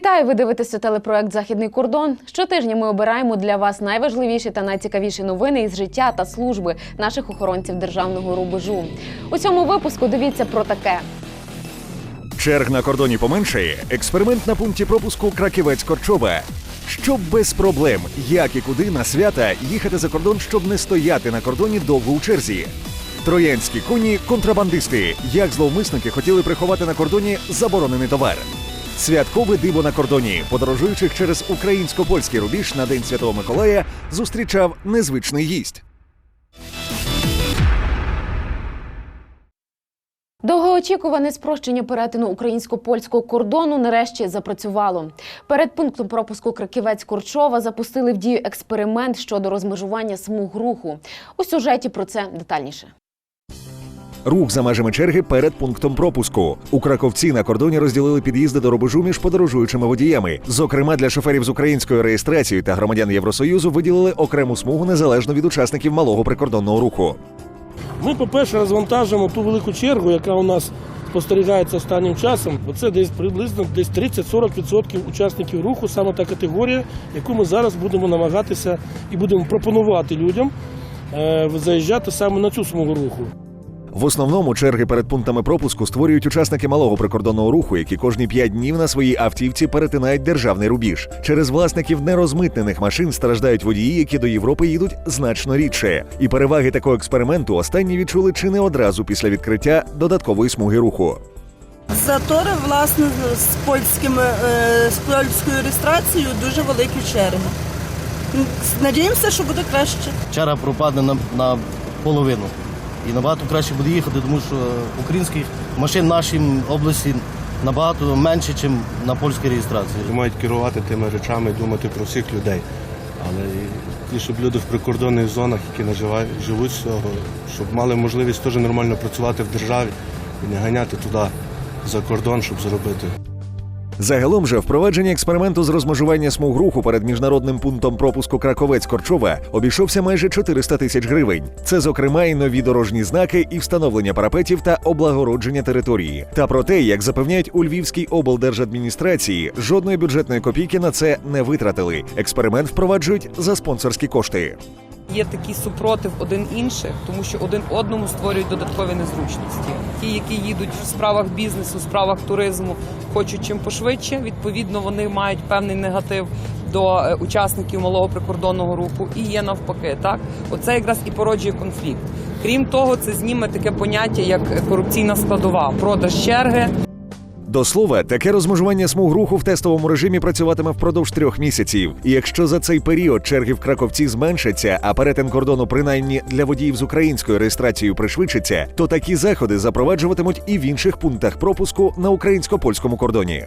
Вітаю! Ви дивитеся телепроект Західний кордон. Щотижня ми обираємо для вас найважливіші та найцікавіші новини із життя та служби наших охоронців державного рубежу. У цьому випуску дивіться про таке. Черг на кордоні поменшає. Експеримент на пункті пропуску Краківець Корчова. Щоб без проблем, як і куди на свята їхати за кордон, щоб не стояти на кордоні довго у черзі. Троянські коні контрабандисти. Як зловмисники хотіли приховати на кордоні заборонений товар. Святкове диво на кордоні, подорожуючих через українсько-польський рубіж на День Святого Миколая, зустрічав незвичний гість. Довгоочікуване спрощення перетину українсько-польського кордону нарешті запрацювало. Перед пунктом пропуску Краківець Корчова запустили в дію експеримент щодо розмежування смуг руху. У сюжеті про це детальніше. Рух за межами черги перед пунктом пропуску. У Краковці на кордоні розділили під'їзди до рубежу між подорожуючими водіями. Зокрема, для шоферів з українською реєстрацією та громадян Євросоюзу виділили окрему смугу незалежно від учасників малого прикордонного руху. Ми, по-перше, розвантажимо ту велику чергу, яка у нас спостерігається останнім часом. Оце десь приблизно десь 30-40% учасників руху, саме та категорія, яку ми зараз будемо намагатися і будемо пропонувати людям е, заїжджати саме на цю смугу руху. В основному черги перед пунктами пропуску створюють учасники малого прикордонного руху, які кожні п'ять днів на своїй автівці перетинають державний рубіж. Через власників нерозмитнених машин страждають водії, які до Європи їдуть значно рідше. І переваги такого експерименту останні відчули чи не одразу після відкриття додаткової смуги руху. Затори, власне, з польськими е, з польською реєстрацією дуже великі черги. Надіємося, що буде краще. черга пропаде на, на половину. І набагато краще буде їхати, тому що українських машин в нашій області набагато менше, ніж на польській реєстрації. мають керувати тими речами, думати про всіх людей. Але і щоб люди в прикордонних зонах, які живуть з цього, щоб мали можливість теж нормально працювати в державі і не ганяти туди за кордон, щоб заробити. Загалом же впровадження експерименту з розмежування смуг руху перед міжнародним пунктом пропуску Краковець Корчова обійшовся майже 400 тисяч гривень. Це, зокрема, і нові дорожні знаки, і встановлення парапетів та облагородження території. Та про те, як запевняють у Львівській облдержадміністрації, жодної бюджетної копійки на це не витратили. Експеримент впроваджують за спонсорські кошти. Є такий супротив один інших, тому що один одному створюють додаткові незручності. Ті, які їдуть в справах бізнесу, в справах туризму, хочуть чим пошвидше. Відповідно, вони мають певний негатив до е, учасників малого прикордонного руху. І є навпаки, так оце якраз і породжує конфлікт. Крім того, це зніме таке поняття як корупційна складова, продаж черги. До слова, таке розмежування смуг руху в тестовому режимі працюватиме впродовж трьох місяців. І якщо за цей період черги в Краковці зменшаться, а перетин кордону, принаймні для водіїв з українською реєстрацією, пришвидшиться, то такі заходи запроваджуватимуть і в інших пунктах пропуску на українсько-польському кордоні.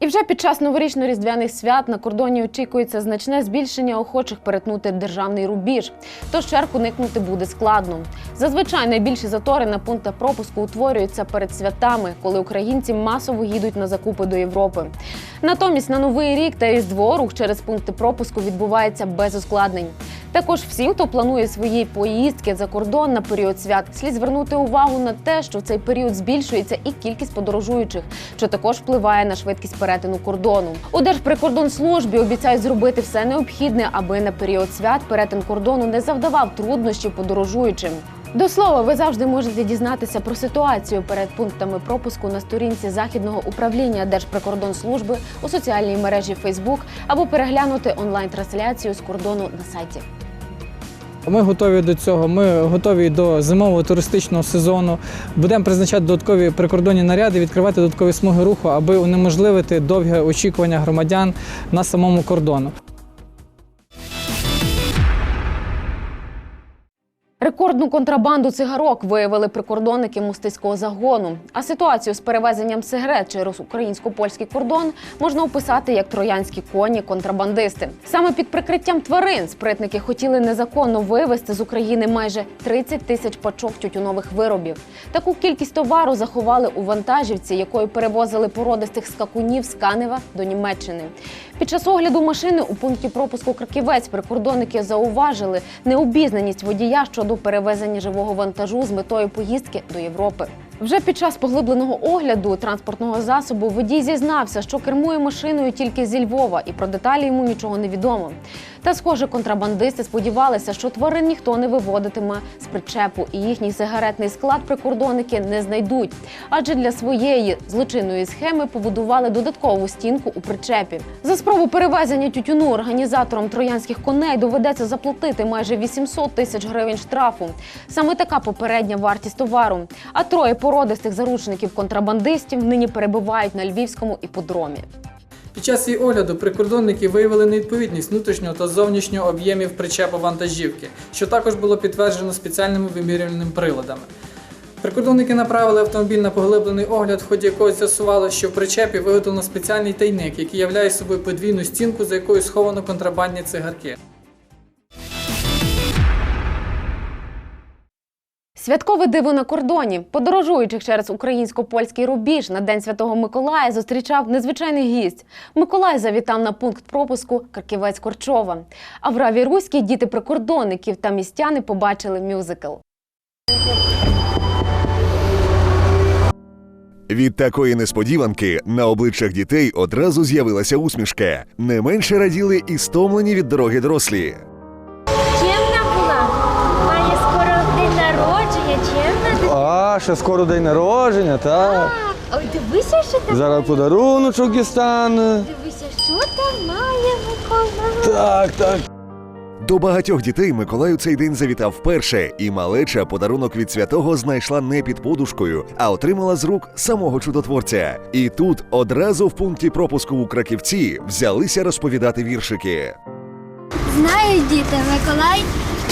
І вже під час новорічно-різдвяних свят на кордоні очікується значне збільшення охочих перетнути державний рубіж. Тож черг уникнути буде складно. Зазвичай найбільші затори на пунктах пропуску утворюються перед святами, коли українці масово їдуть на закупи до Європи. Натомість на новий рік та різдво рух через пункти пропуску відбувається без ускладнень. Також всім, хто планує свої поїздки за кордон на період свят, слід звернути увагу на те, що в цей період збільшується і кількість подорожуючих, що також впливає на швидкість перетину кордону. У Держприкордонслужбі обіцяють зробити все необхідне, аби на період свят перетин кордону не завдавав труднощів подорожуючим. До слова, ви завжди можете дізнатися про ситуацію перед пунктами пропуску на сторінці західного управління Держприкордонслужби у соціальній мережі Facebook або переглянути онлайн-трансляцію з кордону на сайті. Ми готові до цього. Ми готові до зимового туристичного сезону. Будемо призначати додаткові прикордонні наряди, відкривати додаткові смуги руху, аби унеможливити довге очікування громадян на самому кордону. Рекордну контрабанду цигарок виявили прикордонники мостиського загону. А ситуацію з перевезенням сигарет через українсько-польський кордон можна описати як троянські коні контрабандисти. Саме під прикриттям тварин спритники хотіли незаконно вивезти з України майже 30 тисяч пачок тютюнових виробів. Таку кількість товару заховали у вантажівці, якою перевозили породистих скакунів з Канева до Німеччини. Під час огляду машини у пункті пропуску Краківець прикордонники зауважили необізнаність водія щодо перевезення живого вантажу з метою поїздки до Європи. Вже під час поглибленого огляду транспортного засобу водій зізнався, що кермує машиною тільки зі Львова, і про деталі йому нічого не відомо. Та, схоже, контрабандисти сподівалися, що тварин ніхто не виводитиме з причепу, і їхній сигаретний склад прикордонники не знайдуть. Адже для своєї злочинної схеми побудували додаткову стінку у причепі. За спробу перевезення тютюну організаторам троянських коней доведеться заплатити майже 800 тисяч гривень штрафу. Саме така попередня вартість товару. А троє породистих заручників контрабандистів нині перебувають на львівському іподромі. Під час її огляду прикордонники виявили невідповідність внутрішнього та зовнішнього об'ємів причепу вантажівки, що також було підтверджено спеціальними вимірювальними приладами. Прикордонники направили автомобіль на поглиблений огляд, в ході якого з'ясувало, що в причепі виготовлено спеціальний тайник, який являє собою подвійну стінку, за якою сховано контрабандні цигарки. Святкове диво на кордоні. Подорожуючих через українсько-польський рубіж на День Святого Миколая зустрічав незвичайний гість. Миколай завітав на пункт пропуску Краківець Корчова. А в Раві Руській діти прикордонників та містяни побачили мюзикл. Від такої несподіванки на обличчях дітей одразу з'явилася усмішка. Не менше раділи і стомлені від дороги дорослі. Чемна. Ще скоро день народження, так. Ой, дивися, що там. Зараз подаруночок дістане. Дивися, що там має Микола. Так, так. До багатьох дітей Миколай у цей день завітав вперше, і малеча подарунок від святого знайшла не під подушкою, а отримала з рук самого чудотворця. І тут одразу в пункті пропуску у Краківці взялися розповідати віршики. Знають діти, Миколай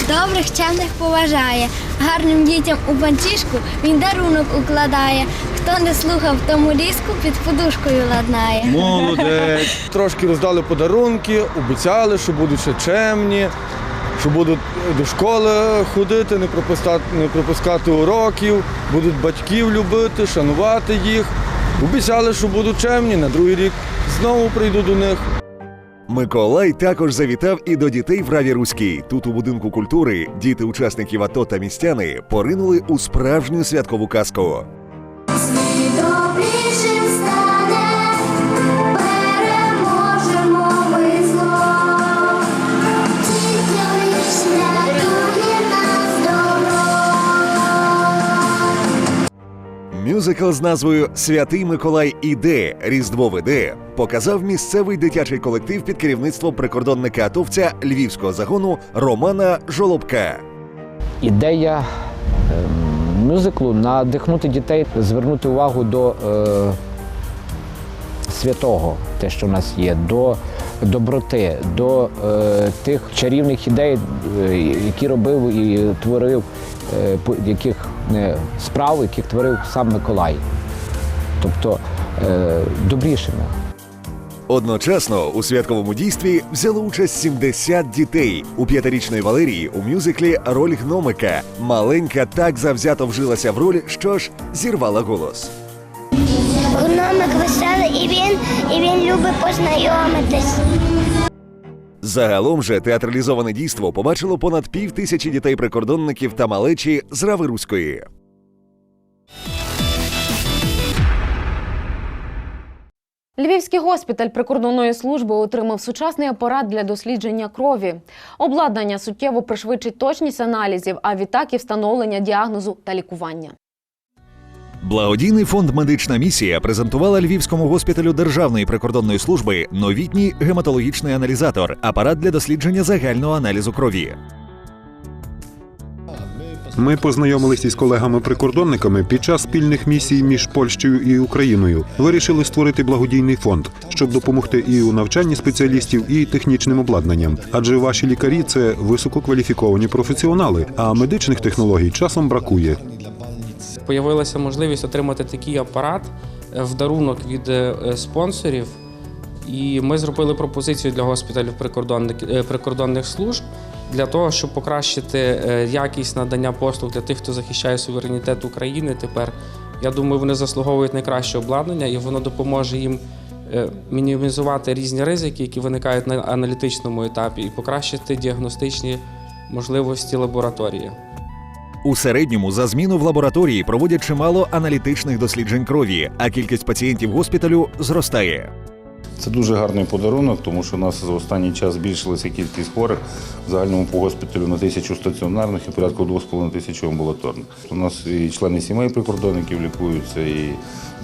добрих чемних поважає. Гарним дітям у панчішку він дарунок укладає. Хто не слухав, тому ліску під подушкою ладнає. Молодець. Трошки роздали подарунки, обіцяли, що будуть ще чемні, що будуть до школи ходити, не пропускати, не пропускати уроків, будуть батьків любити, шанувати їх. Обіцяли, що будуть чемні, на другий рік знову прийду до них. Миколай також завітав і до дітей в Раві Руській. Тут у будинку культури діти учасників АТО та містяни поринули у справжню святкову казку. Мюзикл з назвою Святий Миколай іде, Різдво веде показав місцевий дитячий колектив під керівництвом прикордонника атовця львівського загону Романа Жолобка. ідея ем, мюзиклу надихнути дітей, звернути увагу до е, святого, те, що в нас є, до доброти, до е, тих чарівних ідей, е, які робив і творив, е, яких справ, яких творив сам Миколай. Тобто е, добрішими. Одночасно у святковому дійстві взяло участь 70 дітей. У п'ятирічної Валерії у мюзиклі роль гномика. Маленька так завзято вжилася в роль, що ж зірвала голос. Гномик веселий і він, і він любить познайомитись. Загалом же театралізоване дійство побачило понад пів тисячі дітей-прикордонників та малечі з Рави Руської. Львівський госпіталь прикордонної служби отримав сучасний апарат для дослідження крові. Обладнання суттєво пришвидшить точність аналізів, а відтак і встановлення діагнозу та лікування. Благодійний фонд Медична місія презентувала Львівському госпіталю Державної прикордонної служби новітній гематологічний аналізатор апарат для дослідження загального аналізу крові. Ми познайомилися із колегами-прикордонниками під час спільних місій між Польщею і Україною. Вирішили створити благодійний фонд, щоб допомогти і у навчанні спеціалістів, і технічним обладнанням. Адже ваші лікарі це висококваліфіковані професіонали, а медичних технологій часом бракує. Появилася можливість отримати такий апарат е, в дарунок від е, спонсорів. І ми зробили пропозицію для госпіталів прикордонних, е, прикордонних служб для того, щоб покращити е, якість надання послуг для тих, хто захищає суверенітет України. Тепер я думаю, вони заслуговують найкраще обладнання, і воно допоможе їм е, мінімізувати різні ризики, які виникають на аналітичному етапі, і покращити діагностичні можливості лабораторії. У середньому за зміну в лабораторії проводять чимало аналітичних досліджень крові, а кількість пацієнтів госпіталю зростає. Це дуже гарний подарунок, тому що у нас за останній час збільшилася кількість хворих в загальному по госпіталю на тисячу стаціонарних і порядку 2,5 тисячі амбулаторних. У нас і члени сімей прикордонників лікуються, і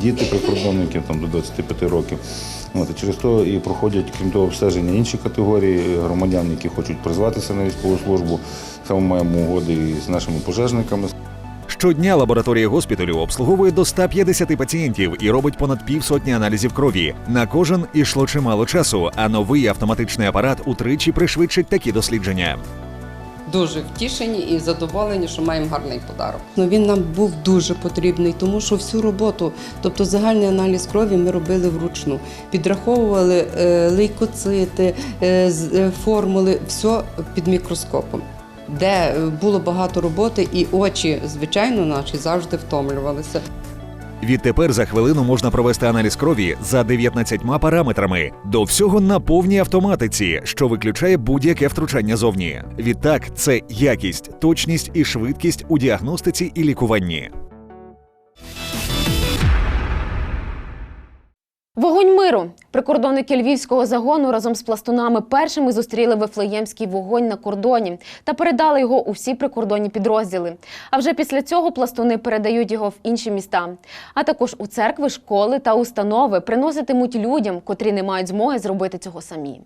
діти прикордонників там, до 25 років. От, через то і проходять, крім того, обстеження інші категорії громадян, які хочуть призватися на військову службу. Саме маємо угоди і з нашими пожежниками. Щодня лабораторія госпіталю обслуговує до 150 пацієнтів і робить понад півсотні аналізів крові. На кожен ішло чимало часу, а новий автоматичний апарат утричі пришвидшить такі дослідження. Дуже втішені і задоволені, що маємо гарний подарок. Ну він нам був дуже потрібний, тому що всю роботу, тобто загальний аналіз крові, ми робили вручну. Підраховували е, лейкоцити, е, е, формули, все під мікроскопом. Де е, було багато роботи, і очі, звичайно, наші завжди втомлювалися. Відтепер за хвилину можна провести аналіз крові за 19 параметрами. До всього на повній автоматиці, що виключає будь-яке втручання зовні. Відтак, це якість, точність і швидкість у діагностиці і лікуванні. Вогонь миру. Прикордонники львівського загону разом з пластунами першими зустріли вифлеємський вогонь на кордоні та передали його у всі прикордонні підрозділи. А вже після цього пластуни передають його в інші міста. А також у церкви, школи та установи приноситимуть людям, котрі не мають змоги зробити цього самі.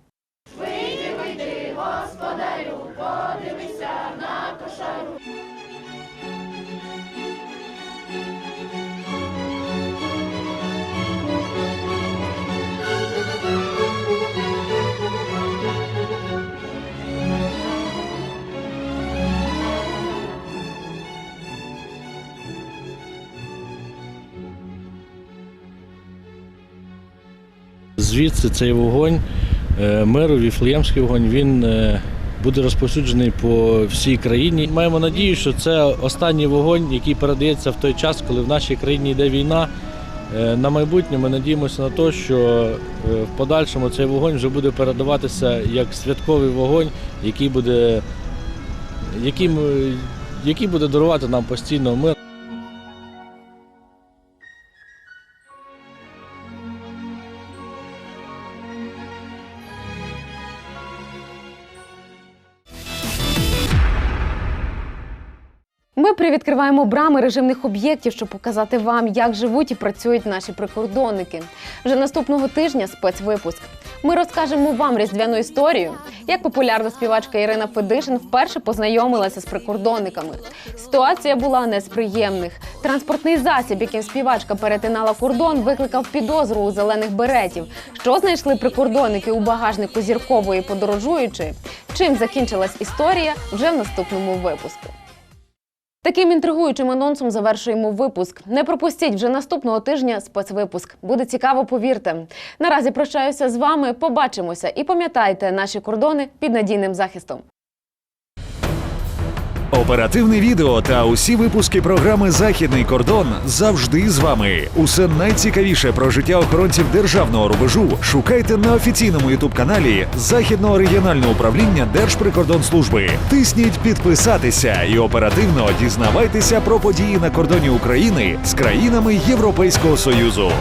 Звідси цей вогонь е, миру, віфлеємський вогонь, він е, буде розповсюджений по всій країні. Маємо надію, що це останній вогонь, який передається в той час, коли в нашій країні йде війна. Е, На майбутнє ми надіємося на те, що в подальшому цей вогонь вже буде передаватися як святковий вогонь, який буде, який, який буде дарувати нам постійно мир. Ми привідкриваємо брами режимних об'єктів, щоб показати вам, як живуть і працюють наші прикордонники. Вже наступного тижня спецвипуск. Ми розкажемо вам різдвяну історію, як популярна співачка Ірина Федишин вперше познайомилася з прикордонниками. Ситуація була не з приємних. Транспортний засіб, яким співачка перетинала кордон, викликав підозру у зелених беретів. Що знайшли прикордонники у багажнику зіркової подорожуючої? Чим закінчилась історія вже в наступному випуску. Таким інтригуючим анонсом завершуємо випуск. Не пропустіть вже наступного тижня спецвипуск. Буде цікаво, повірте. Наразі прощаюся з вами. Побачимося і пам'ятайте наші кордони під надійним захистом. Оперативне відео та усі випуски програми Західний кордон завжди з вами. Усе найцікавіше про життя охоронців державного рубежу шукайте на офіційному ютуб-каналі Західного регіонального управління Держприкордонслужби. Тисніть підписатися і оперативно дізнавайтеся про події на кордоні України з країнами Європейського Союзу.